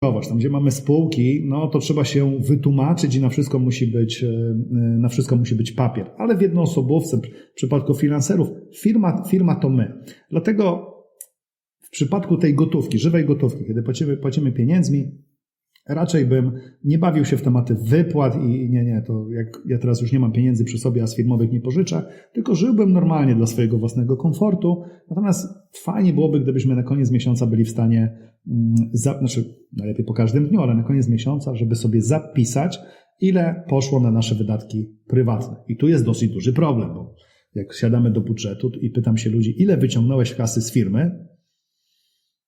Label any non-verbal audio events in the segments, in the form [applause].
tam gdzie mamy spółki, no to trzeba się wytłumaczyć i na wszystko musi być, e, na wszystko musi być papier. Ale w jednoosobówce, w przypadku freelancerów, firma, firma to my. Dlatego w przypadku tej gotówki, żywej gotówki, kiedy płacimy, płacimy pieniędzmi, raczej bym nie bawił się w tematy wypłat i nie, nie, to jak ja teraz już nie mam pieniędzy przy sobie, a z firmowych nie pożyczę, tylko żyłbym normalnie dla swojego własnego komfortu. Natomiast fajnie byłoby, gdybyśmy na koniec miesiąca byli w stanie, mm, za, znaczy najlepiej po każdym dniu, ale na koniec miesiąca, żeby sobie zapisać, ile poszło na nasze wydatki prywatne. I tu jest dosyć duży problem, bo jak siadamy do budżetu i pytam się ludzi, ile wyciągnąłeś kasy z firmy,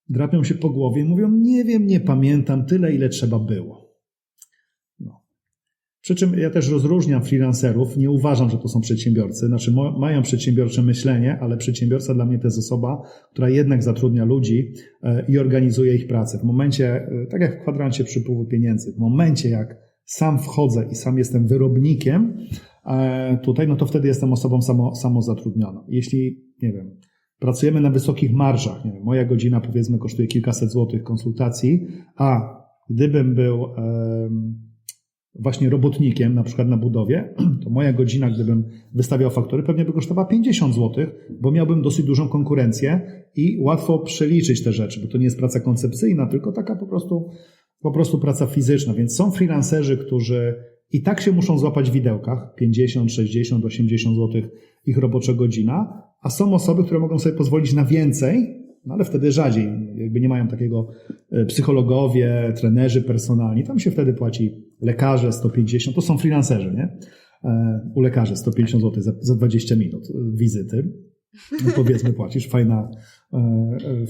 drapią się po głowie i mówią, nie wiem, nie pamiętam, tyle ile trzeba było. No. Przy czym ja też rozróżniam freelancerów, nie uważam, że to są przedsiębiorcy, znaczy mają przedsiębiorcze myślenie, ale przedsiębiorca dla mnie to jest osoba, która jednak zatrudnia ludzi e, i organizuje ich pracę. W momencie, e, tak jak w kwadrancie przypływu pieniędzy, w momencie jak sam wchodzę i sam jestem wyrobnikiem e, tutaj, no to wtedy jestem osobą samo, samozatrudnioną. Jeśli, nie wiem, pracujemy na wysokich marżach. Nie wiem, moja godzina powiedzmy kosztuje kilkaset złotych konsultacji, a gdybym był właśnie robotnikiem, na przykład na budowie, [clears throat] to moja godzina, gdybym wystawiał faktury, pewnie by kosztowała 50 złotych, bo miałbym dosyć dużą konkurencję i łatwo przeliczyć te rzeczy, bo to nie jest praca koncepcyjna, tylko taka po prostu, po prostu praca fizyczna. Więc są freelancerzy, którzy i tak się muszą złapać w widełkach 50, 60, 80 złotych ich robocza godzina, a są osoby, które mogą sobie pozwolić na więcej, no ale wtedy rzadziej, jakby nie mają takiego e, psychologowie, trenerzy personalni, tam się wtedy płaci lekarze 150, to są freelancerzy, nie? E, u lekarzy 150 zł za, za 20 minut e, wizyty. No powiedzmy płacisz, fajna,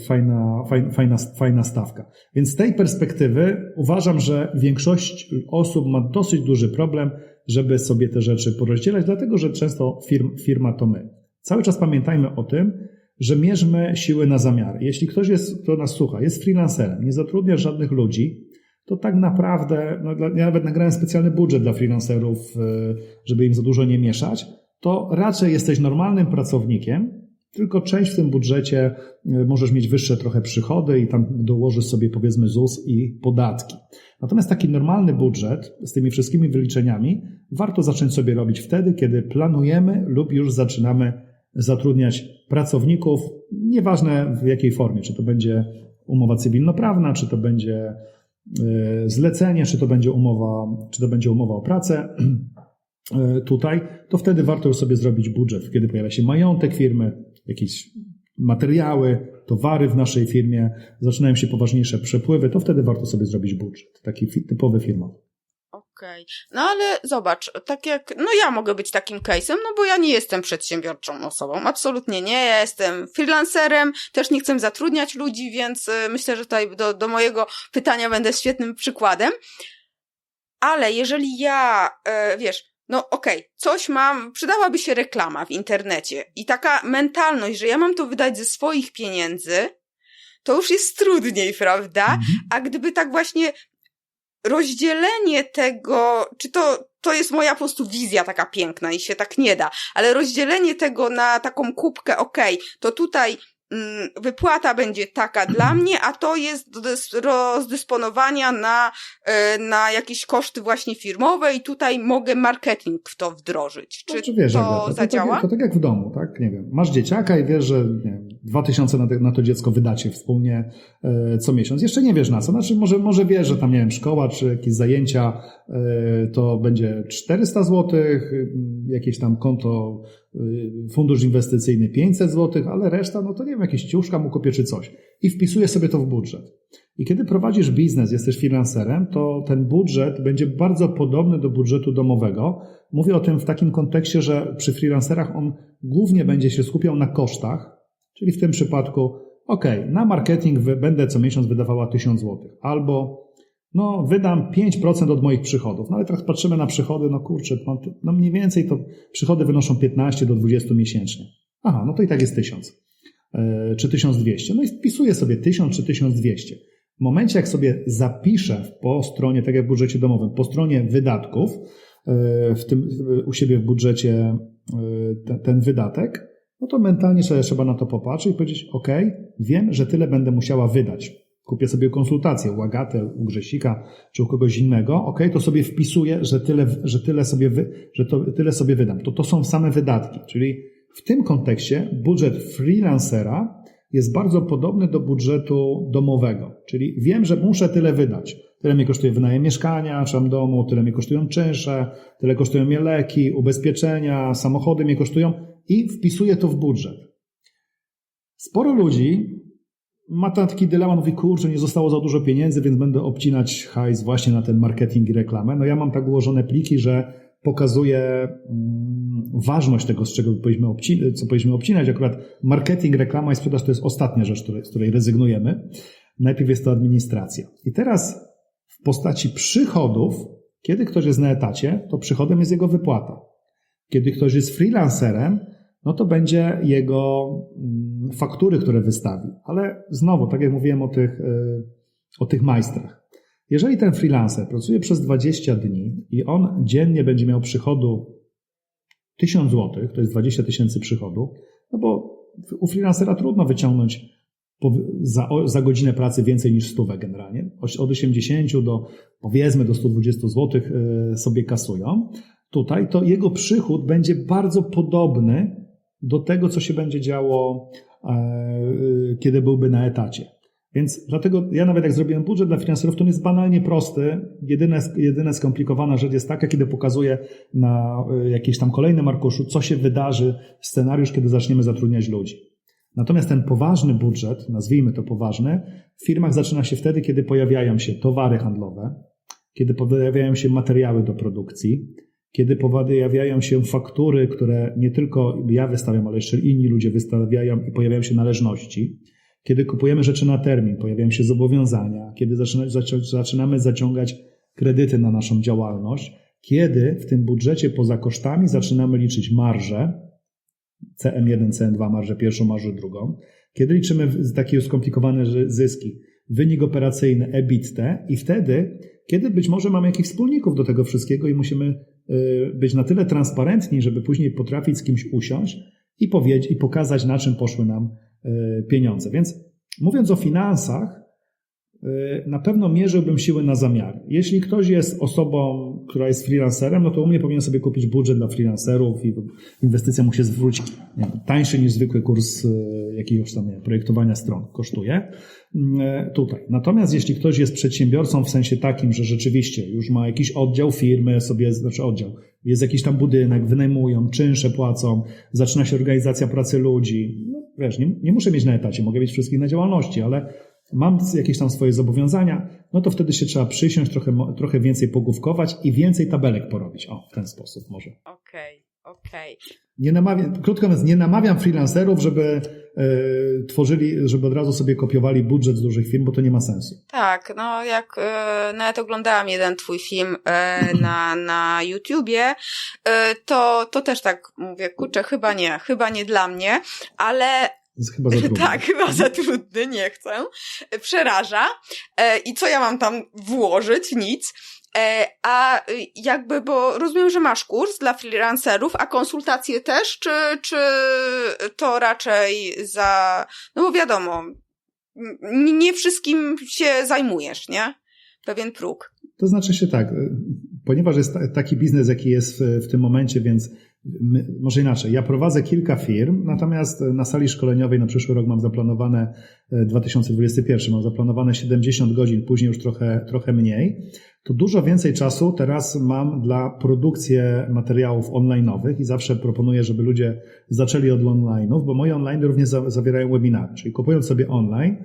fajna, fajna, fajna, stawka. Więc z tej perspektywy uważam, że większość osób ma dosyć duży problem, żeby sobie te rzeczy porozdzielać, dlatego że często firm, firma to my. Cały czas pamiętajmy o tym, że mierzmy siły na zamiary. Jeśli ktoś jest, kto nas słucha, jest freelancerem, nie zatrudnia żadnych ludzi, to tak naprawdę, no, ja nawet nagrałem specjalny budżet dla freelancerów, e, żeby im za dużo nie mieszać, to raczej jesteś normalnym pracownikiem, tylko część w tym budżecie e, możesz mieć wyższe trochę przychody i tam dołożysz sobie powiedzmy ZUS i podatki. Natomiast taki normalny budżet z tymi wszystkimi wyliczeniami warto zacząć sobie robić wtedy, kiedy planujemy lub już zaczynamy zatrudniać pracowników, nieważne w jakiej formie, czy to będzie umowa cywilnoprawna, czy to będzie e, zlecenie, czy to będzie umowa, czy to będzie umowa o pracę [clears throat] e, tutaj, to wtedy warto już sobie zrobić budżet, kiedy pojawia się majątek firmy, jakieś materiały, towary w naszej firmie, zaczynają się poważniejsze przepływy, to wtedy warto sobie zrobić budżet, taki typowy firmowy. Okej. Okay. No ale zobacz, tak jak, no ja mogę być takim case'em, no bo ja nie jestem przedsiębiorczą osobą, absolutnie nie, ja jestem freelancerem, też nie chcę zatrudniać ludzi, więc y, myślę, że tutaj do, do mojego pytania będę świetnym przykładem. Ale jeżeli ja, e, wiesz, no okej, okay, coś mam, przydałaby się reklama w internecie i taka mentalność, że ja mam to wydać ze swoich pieniędzy, to już jest trudniej, prawda? Mhm. A gdyby tak właśnie rozdzielenie tego, czy to, to jest moja po prostu wizja taka piękna i się tak nie da, ale rozdzielenie tego na taką kubkę, okej, okay, to tutaj mm, wypłata będzie taka dla mnie, a to jest do rozdysponowania na, e, na jakieś koszty właśnie firmowe i tutaj mogę marketing w to wdrożyć. Czy no, wiesz, to, to, to zadziała? Tak, to tak jak w domu, tak? Nie wiem, masz dzieciaka i wiesz, że nie wiem, dwa tysiące na, na to dziecko wydacie wspólnie e, co miesiąc. Jeszcze nie wiesz na co. Znaczy może, może wiesz, że tam, nie wiem, szkoła czy jakieś zajęcia e, to będzie 400 złotych, jakieś tam konto, e, fundusz inwestycyjny 500 złotych, ale reszta, no to nie wiem, jakieś ciuszka mu kupię czy coś. I wpisuje sobie to w budżet. I kiedy prowadzisz biznes, jesteś freelancerem, to ten budżet będzie bardzo podobny do budżetu domowego. Mówię o tym w takim kontekście, że przy freelancerach on głównie będzie się skupiał na kosztach, Czyli w tym przypadku, ok, na marketing będę co miesiąc wydawała 1000 zł, albo no, wydam 5% od moich przychodów. No ale teraz patrzymy na przychody, no kurczę, no mniej więcej to przychody wynoszą 15 do 20 miesięcznie. Aha, no to i tak jest 1000 e, czy 1200. No i wpisuję sobie 1000 czy 1200. W momencie, jak sobie zapiszę po stronie, tak jak w budżecie domowym, po stronie wydatków, e, w tym u siebie w budżecie e, ten, ten wydatek, no to mentalnie sobie trzeba na to popatrzeć i powiedzieć, ok, wiem, że tyle będę musiała wydać. Kupię sobie konsultację u Agaty, u Grzesika czy u kogoś innego, ok, to sobie wpisuję, że tyle, że tyle sobie, wy, że to, tyle sobie wydam. To to są same wydatki, czyli w tym kontekście budżet freelancera jest bardzo podobny do budżetu domowego, czyli wiem, że muszę tyle wydać. Tyle mnie kosztuje wynajem mieszkania, czy domu, tyle mnie kosztują czynsze, tyle kosztują mnie leki, ubezpieczenia, samochody mnie kosztują i wpisuję to w budżet. Sporo ludzi ma taki dylemat, mówi, kurczę, nie zostało za dużo pieniędzy, więc będę obcinać hajs właśnie na ten marketing i reklamę. No ja mam tak ułożone pliki, że pokazuje mm, ważność tego, z czego powinniśmy obcinać, co powinniśmy obcinać. Akurat marketing, reklama i sprzedaż to jest ostatnia rzecz, z której rezygnujemy. Najpierw jest to administracja. I teraz w postaci przychodów, kiedy ktoś jest na etacie, to przychodem jest jego wypłata. Kiedy ktoś jest freelancerem, no to będzie jego mm, faktury, które wystawi. Ale znowu, tak jak mówiłem o tych, y, o tych majstrach. Jeżeli ten freelancer pracuje przez 20 dni i on dziennie będzie miał przychodu 1000 zł, to jest 20 tysięcy przychodu, no bo u freelancera trudno wyciągnąć za, za godzinę pracy więcej niż 100 generalnie. Od 80 do powiedzmy do 120 zł y, sobie kasują. Tutaj to jego przychód będzie bardzo podobny do tego, co się będzie działo, e, kiedy byłby na etacie. Więc dlatego ja nawet jak zrobiłem budżet dla freelancerów, to on jest banalnie prosty. Jedyne, jedyne skomplikowana rzecz jest taka, kiedy pokazuję na e, jakiejś tam kolejnym arkuszu, co się wydarzy, scenariusz, kiedy zaczniemy zatrudniać ludzi. Natomiast ten poważny budżet, nazwijmy to poważny, w firmach zaczyna się wtedy, kiedy pojawiają się towary handlowe, kiedy pojawiają się materiały do produkcji, kiedy pojawiają się faktury, które nie tylko ja wystawiam, ale jeszcze inni ludzie wystawiają i pojawiają się należności, kiedy kupujemy rzeczy na termin, pojawiają się zobowiązania, kiedy zaczynamy zaciągać kredyty na naszą działalność, kiedy w tym budżecie poza kosztami zaczynamy liczyć marżę, CM1, CM2, marżę pierwszą, marżę drugą, kiedy liczymy takie skomplikowane zyski, wynik operacyjny EBITDA i wtedy, kiedy być może mamy jakichś wspólników do tego wszystkiego i musimy być na tyle transparentni, żeby później potrafić z kimś usiąść i powiedzieć i pokazać, na czym poszły nam y, pieniądze. Więc mówiąc o finansach, y, na pewno mierzyłbym siły na zamiary. Jeśli ktoś jest osobą, która jest freelancerem, no to u mnie powinien sobie kupić budżet dla freelancerów i inwestycja mu się zwróci nie, tańszy niż zwykły kurs jakiegoś tam nie, projektowania stron kosztuje. E, tutaj. Natomiast jeśli ktoś jest przedsiębiorcą w sensie takim, że rzeczywiście już ma jakiś oddział firmy, sobie, znaczy oddział, jest jakiś tam budynek, wynajmują, czynsze płacą, zaczyna się organizacja pracy ludzi, no wiesz, nie, nie muszę mieć na etacie, mogę mieć wszystkich na działalności, ale mam jakieś tam swoje zobowiązania, no to wtedy się trzeba przysiąść, trochę, trochę więcej pogłówkować i więcej tabelek porobić. O, w ten sposób może. Okej, okay, okej. Okay. Nie namawiam, krótko mówiąc, nie namawiam freelancerów, żeby e, tworzyli, żeby od razu sobie kopiowali budżet z dużych firm, bo to nie ma sensu. Tak, no jak e, nawet oglądałam jeden twój film e, na, na YouTubie, e, to, to też tak mówię, kurczę, chyba nie, chyba nie dla mnie, ale Chyba za trudny. [laughs] Tak, chyba za trudny, nie chcę. Przeraża. E, I co ja mam tam włożyć? Nic. E, a y, jakby, bo rozumiem, że masz kurs dla freelancerów, a konsultacje też, czy, czy to raczej za, no bo wiadomo, nie wszystkim się zajmujesz, nie? Pewien próg. To znaczy się tak, y, ponieważ jest taki biznes, jaki jest w, w tym momencie, więc My, może inaczej, ja prowadzę kilka firm, natomiast na sali szkoleniowej na przyszły rok mam zaplanowane 2021, e, mam zaplanowane 70 godzin, później już trochę, trochę mniej. To dużo więcej czasu teraz mam dla produkcji materiałów online'owych i zawsze proponuję, żeby ludzie zaczęli od online'ów, bo moje online również zawierają webinary, czyli kupując sobie online,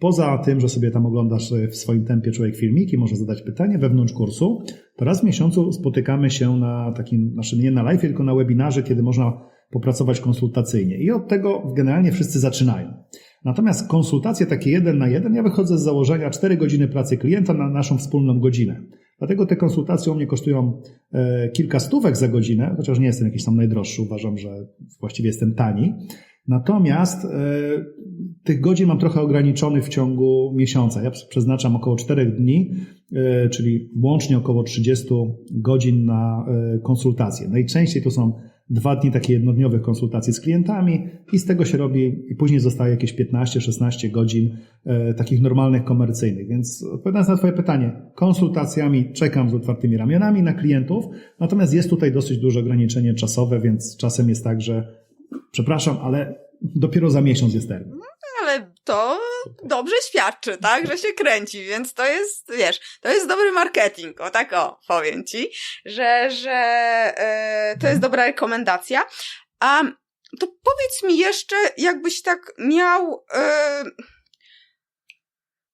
Poza tym, że sobie tam oglądasz w swoim tempie człowiek filmiki, może zadać pytanie wewnątrz kursu, to raz w miesiącu spotykamy się na takim naszym, nie na live, tylko na webinarze, kiedy można popracować konsultacyjnie. I od tego generalnie wszyscy zaczynają. Natomiast konsultacje takie jeden na jeden, ja wychodzę z założenia 4 godziny pracy klienta na naszą wspólną godzinę. Dlatego te konsultacje u mnie kosztują e, kilka stówek za godzinę, chociaż nie jestem jakiś tam najdroższy, uważam, że właściwie jestem tani. Natomiast e, tych godzin mam trochę ograniczonych w ciągu miesiąca. Ja przeznaczam około 4 dni, e, czyli łącznie około 30 godzin na e, konsultacje. Najczęściej to są dwa dni takich jednodniowych konsultacji z klientami i z tego się robi, i później zostaje jakieś 15-16 godzin takich normalnych, komercyjnych. Więc odpowiadając na Twoje pytanie, konsultacjami czekam z otwartymi ramionami na klientów, natomiast jest tutaj dosyć duże ograniczenie czasowe, więc czasem jest tak, że przepraszam, ale dopiero za miesiąc jest termin. Ale to dobrze świadczy, tak, że się kręci, więc to jest, wiesz, to jest dobry marketing, o tak o, powiem ci, że, że e, to jest dobra rekomendacja. A to powiedz mi jeszcze, jakbyś tak miał e,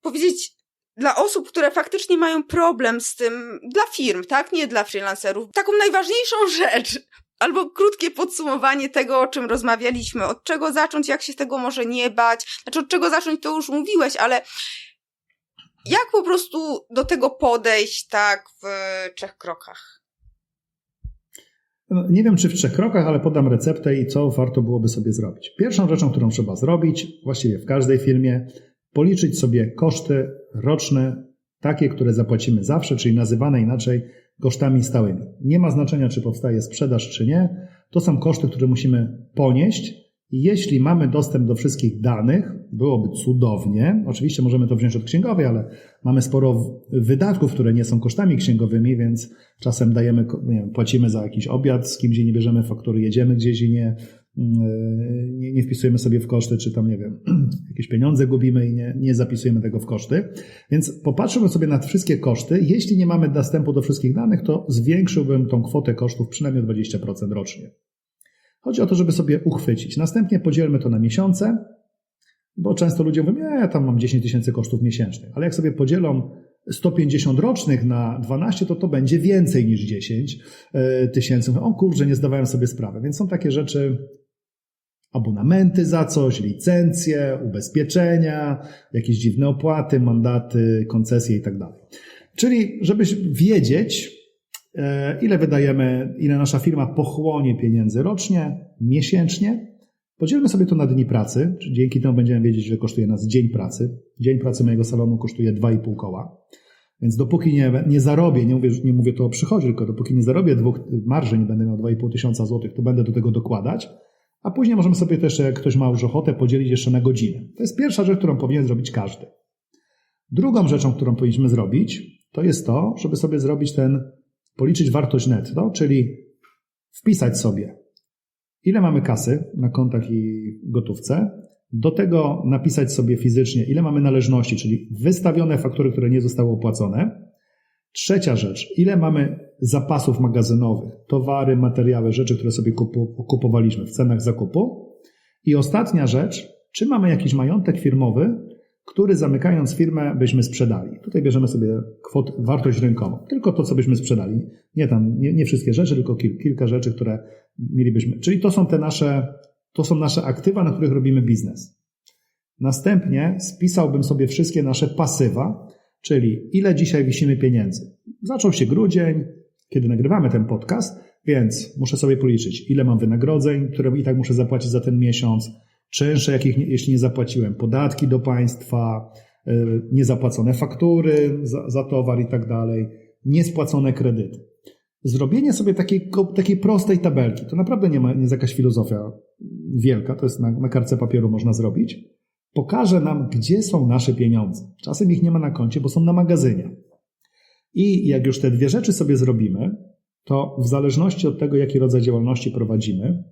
powiedzieć dla osób, które faktycznie mają problem z tym, dla firm, tak, nie dla freelancerów, taką najważniejszą rzecz, albo krótkie podsumowanie tego, o czym rozmawialiśmy, od czego zacząć, jak się tego może nie bać, znaczy od czego zacząć to już mówiłeś, ale jak po prostu do tego podejść tak w trzech krokach? No, nie wiem, czy w trzech krokach, ale podam receptę i co warto byłoby sobie zrobić. Pierwszą rzeczą, którą trzeba zrobić, właściwie w każdej firmie, policzyć sobie koszty roczne, takie, które zapłacimy zawsze, czyli nazywane inaczej kosztami stałymi. Nie ma znaczenia, czy powstaje sprzedaż, czy nie. To są koszty, które musimy ponieść. Jeśli mamy dostęp do wszystkich danych, byłoby cudownie. Oczywiście możemy to wziąć od księgowej, ale mamy sporo wydatków, które nie są kosztami księgowymi, więc czasem dajemy, nie wiem, płacimy za jakiś obiad, z kimś nie bierzemy faktury, jedziemy gdzieś i nie, nie, nie wpisujemy sobie w koszty, czy tam, nie wiem, [clears throat] jakieś pieniądze gubimy i nie, nie zapisujemy tego w koszty. Więc popatrzymy sobie na wszystkie koszty. Jeśli nie mamy dostępu do wszystkich danych, to zwiększyłbym tą kwotę kosztów przynajmniej o 20% rocznie. Chodzi o to, żeby sobie uchwycić. Następnie podzielmy to na miesiące, bo często ludzie mówią, ja tam mam 10 tysięcy kosztów miesięcznych. Ale jak sobie podzielą 150 rocznych na 12, to to będzie więcej niż 10 e, tysięcy. O kurczę, nie zdawałem sobie sprawy. Więc są takie rzeczy, abonamenty za coś, licencje, ubezpieczenia, jakieś dziwne opłaty, mandaty, koncesje i tak dalej. Czyli, żebyś wiedzieć, e, ile wydajemy, ile nasza firma pochłonie pieniędzy rocznie, miesięcznie, podzielmy sobie to na dni pracy, czyli dzięki temu będziemy wiedzieć, ile kosztuje nas dzień pracy. Dzień pracy mojego salonu kosztuje 2,5 koła. Więc dopóki nie, nie zarobię, nie mówię, nie mówię to o przychodzie, tylko dopóki nie zarobię dwóch marży, nie będę miał 2,5 tysiąca złotych, to będę do tego dokładać a później możemy sobie też, jak ktoś ma już ochotę, podzielić jeszcze na godziny. To jest pierwsza rzecz, którą powinien zrobić każdy. Drugą rzeczą, którą powinniśmy zrobić, to jest to, żeby sobie zrobić ten, policzyć wartość netto, czyli wpisać sobie, ile mamy kasy na kontach i gotówce, do tego napisać sobie fizycznie, ile mamy należności, czyli wystawione faktury, które nie zostały opłacone. Trzecia rzecz, ile mamy zapasów magazynowych, towary, materiały, rzeczy, które sobie kupowaliśmy w cenach zakupu. I ostatnia rzecz, czy mamy jakiś majątek firmowy, który zamykając firmę byśmy sprzedali. Tutaj bierzemy sobie kwot, wartość rynkową. Tylko to, co byśmy sprzedali. Nie tam, nie, nie wszystkie rzeczy, tylko kil, kilka rzeczy, które mielibyśmy. Czyli to są te nasze, to są nasze aktywa, na których robimy biznes. Następnie spisałbym sobie wszystkie nasze pasywa, czyli ile dzisiaj wisimy pieniędzy. Zaczął się grudzień, kiedy nagrywamy ten podcast, więc muszę sobie policzyć, ile mam wynagrodzeń, które i tak muszę zapłacić za ten miesiąc, czynsze, jakich jeśli nie zapłaciłem, podatki do państwa, e, niezapłacone faktury za, za towar i tak dalej, niespłacone kredyty. Zrobienie sobie takiej, takiej prostej tabelki, to naprawdę nie, ma, nie jest jakaś filozofia wielka, to jest na, na papieru można zrobić, pokaże nam, gdzie są nasze pieniądze. Czasem ich nie ma na koncie, bo są na magazynie. I jak już te dwie rzeczy sobie zrobimy, to w zależności od tego, jaki rodzaj działalności prowadzimy,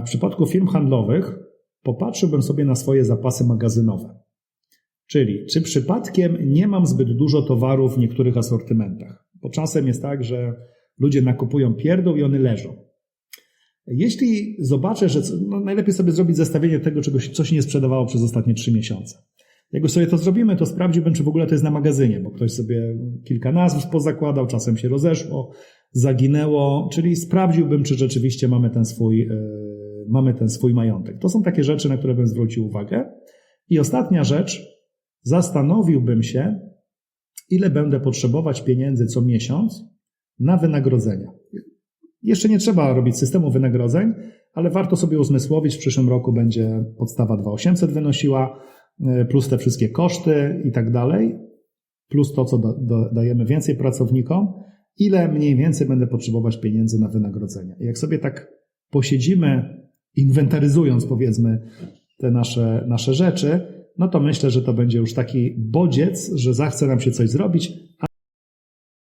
w przypadku firm handlowych popatrzyłbym sobie na swoje zapasy magazynowe. Czyli czy przypadkiem nie mam zbyt dużo towarów w niektórych asortymentach? Bo czasem jest tak, że ludzie nakupują pierdół i one leżą. Jeśli zobaczę, że no najlepiej sobie zrobić zestawienie tego, czegoś, co się nie sprzedawało przez ostatnie trzy miesiące. Jak już sobie to zrobimy, to sprawdziłbym, czy w ogóle to jest na magazynie, bo ktoś sobie kilka nazw pozakładał, czasem się rozeszło, zaginęło, czyli sprawdziłbym, czy rzeczywiście mamy ten swój, yy, mamy ten swój majątek. To są takie rzeczy, na które bym zwrócił uwagę. I ostatnia rzecz, zastanowiłbym się, ile będę potrzebować pieniędzy co miesiąc na wynagrodzenia. Jeszcze nie trzeba robić systemu wynagrodzeń, ale warto sobie uzmysłowić, w przyszłym roku będzie podstawa 2800 wynosiła, E, plus te wszystkie koszty i tak dalej, plus to, co dajemy więcej pracownikom ile mniej więcej będę potrzebować pieniędzy na wynagrodzenia. Jak sobie tak posiedzimy, inwentaryzując powiedzmy te nasze, nasze rzeczy, no to myślę, że to będzie już taki bodziec, że zachce nam się coś zrobić,